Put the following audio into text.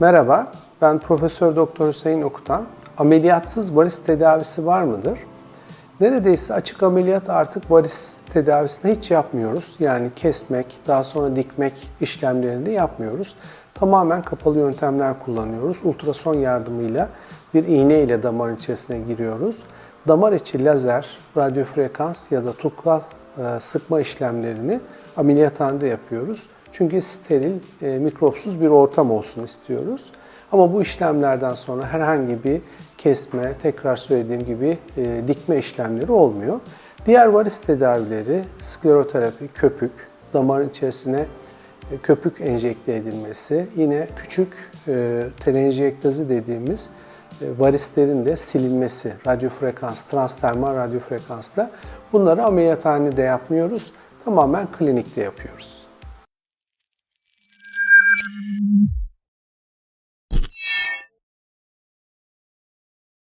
Merhaba, ben Profesör Doktor Hüseyin Okutan. Ameliyatsız varis tedavisi var mıdır? Neredeyse açık ameliyat artık varis tedavisini hiç yapmıyoruz. Yani kesmek, daha sonra dikmek işlemlerini yapmıyoruz. Tamamen kapalı yöntemler kullanıyoruz. Ultrason yardımıyla bir iğne ile damarın içerisine giriyoruz. Damar içi lazer, radyofrekans ya da tutkal e, sıkma işlemlerini ameliyathanede yapıyoruz. Çünkü steril, e, mikropsuz bir ortam olsun istiyoruz. Ama bu işlemlerden sonra herhangi bir kesme, tekrar söylediğim gibi e, dikme işlemleri olmuyor. Diğer varis tedavileri, skleroterapi, köpük, damarın içerisine e, köpük enjekte edilmesi, yine küçük e, telenjektazi dediğimiz e, varislerin de silinmesi, radyofrekans, transtermal radyofrekansla bunları ameliyathanede yapmıyoruz, tamamen klinikte yapıyoruz.